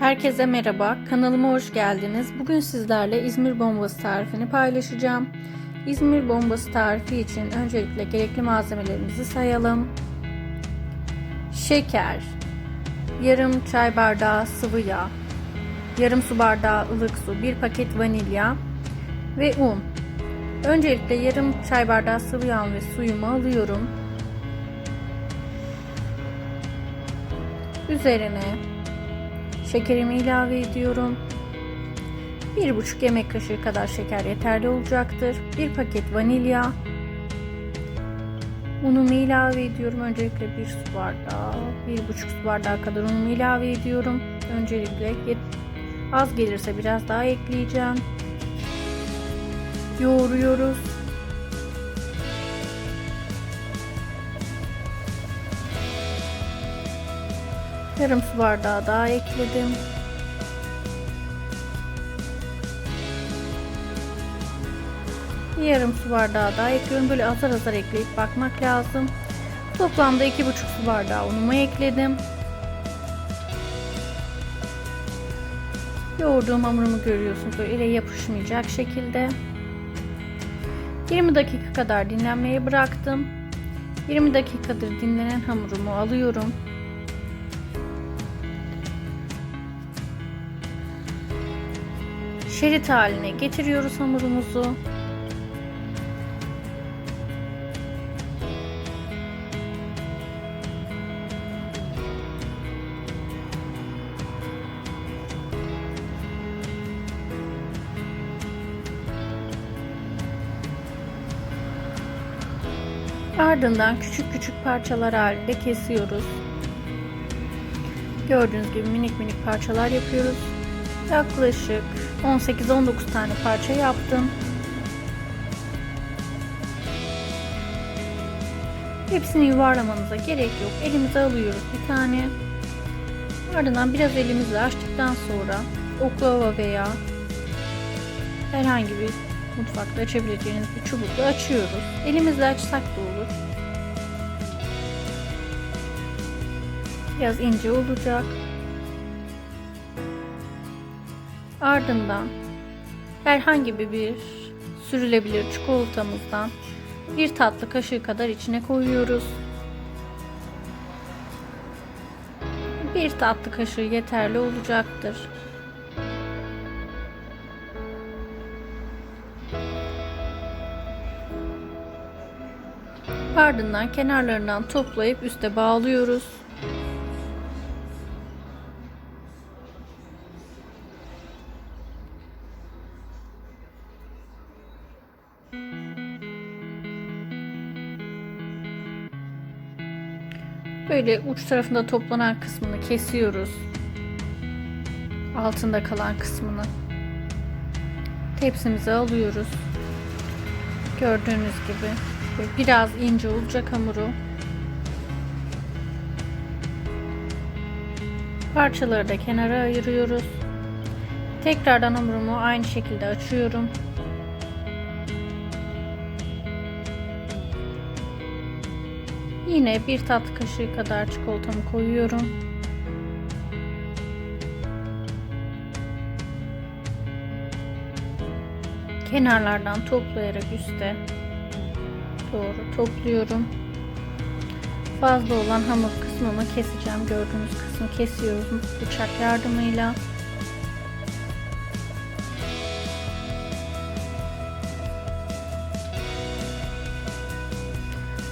Herkese merhaba, kanalıma hoş geldiniz. Bugün sizlerle İzmir bombası tarifini paylaşacağım. İzmir bombası tarifi için öncelikle gerekli malzemelerimizi sayalım. Şeker, yarım çay bardağı sıvı yağ, yarım su bardağı ılık su, bir paket vanilya ve un. Öncelikle yarım çay bardağı sıvı yağ ve suyumu alıyorum. Üzerine Şekerimi ilave ediyorum. 1,5 yemek kaşığı kadar şeker yeterli olacaktır. 1 paket vanilya. Unumu ilave ediyorum. Öncelikle 1 su bardağı, 1,5 su bardağı kadar unumu ilave ediyorum. Öncelikle az gelirse biraz daha ekleyeceğim. Yoğuruyoruz. Yarım su bardağı daha ekledim. Yarım su bardağı daha ekliyorum. Böyle azar azar ekleyip bakmak lazım. Toplamda iki buçuk su bardağı unumu ekledim. Yoğurduğum hamurumu görüyorsunuz. Böyle yapışmayacak şekilde. 20 dakika kadar dinlenmeye bıraktım. 20 dakikadır dinlenen hamurumu alıyorum. Şerit haline getiriyoruz hamurumuzu. Ardından küçük küçük parçalar halinde kesiyoruz. Gördüğünüz gibi minik minik parçalar yapıyoruz. Yaklaşık 18-19 tane parça yaptım. Hepsini yuvarlamanıza gerek yok. Elimize alıyoruz bir tane. Ardından biraz elimizle açtıktan sonra oklava veya herhangi bir mutfakta açabileceğiniz bir çubukla açıyoruz. Elimizle açsak da olur. Biraz ince olacak. Ardından herhangi bir sürülebilir çikolatamızdan bir tatlı kaşığı kadar içine koyuyoruz. Bir tatlı kaşığı yeterli olacaktır. Ardından kenarlarından toplayıp üste bağlıyoruz. Böyle uç tarafında toplanan kısmını kesiyoruz. Altında kalan kısmını tepsimize alıyoruz. Gördüğünüz gibi biraz ince olacak hamuru. Parçaları da kenara ayırıyoruz. Tekrardan hamurumu aynı şekilde açıyorum. Yine bir tatlı kaşığı kadar çikolatamı koyuyorum. Kenarlardan toplayarak üste doğru topluyorum. Fazla olan hamur kısmını keseceğim. Gördüğünüz kısmı kesiyorum bıçak yardımıyla.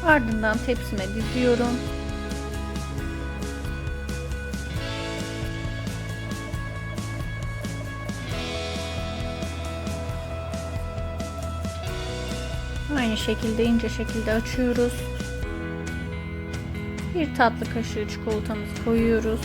Ardından tepsime diziyorum. Aynı şekilde ince şekilde açıyoruz. Bir tatlı kaşığı çikolatamızı koyuyoruz.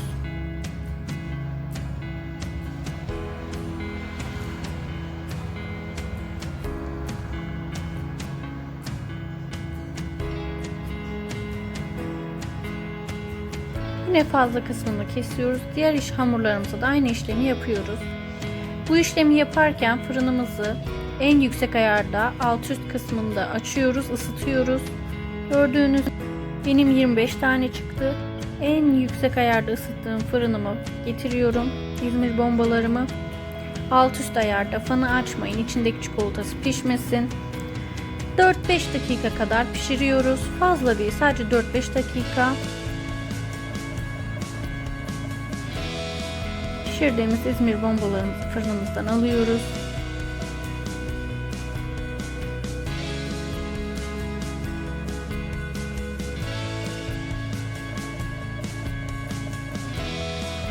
Yine fazla kısmını kesiyoruz. Diğer iş hamurlarımızda da aynı işlemi yapıyoruz. Bu işlemi yaparken fırınımızı en yüksek ayarda alt üst kısmında açıyoruz, ısıtıyoruz. Gördüğünüz benim 25 tane çıktı. En yüksek ayarda ısıttığım fırınımı getiriyorum. İzmir bombalarımı. Alt üst ayarda fanı açmayın. İçindeki çikolatası pişmesin. 4-5 dakika kadar pişiriyoruz. Fazla değil sadece 4-5 dakika. Pişirdiğimiz İzmir bombalarımızı fırınımızdan alıyoruz.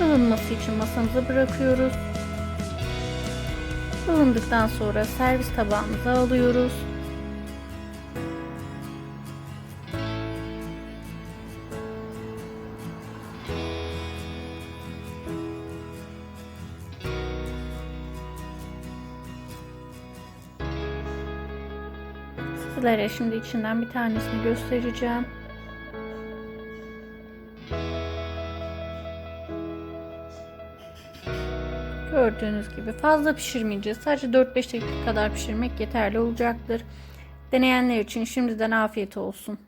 ılınması için masamıza bırakıyoruz. Ilındıktan sonra servis tabağımıza alıyoruz. Sizlere şimdi içinden bir tanesini göstereceğim. Gördüğünüz gibi fazla pişirmeyeceğiz. Sadece 4-5 dakika kadar pişirmek yeterli olacaktır. Deneyenler için şimdiden afiyet olsun.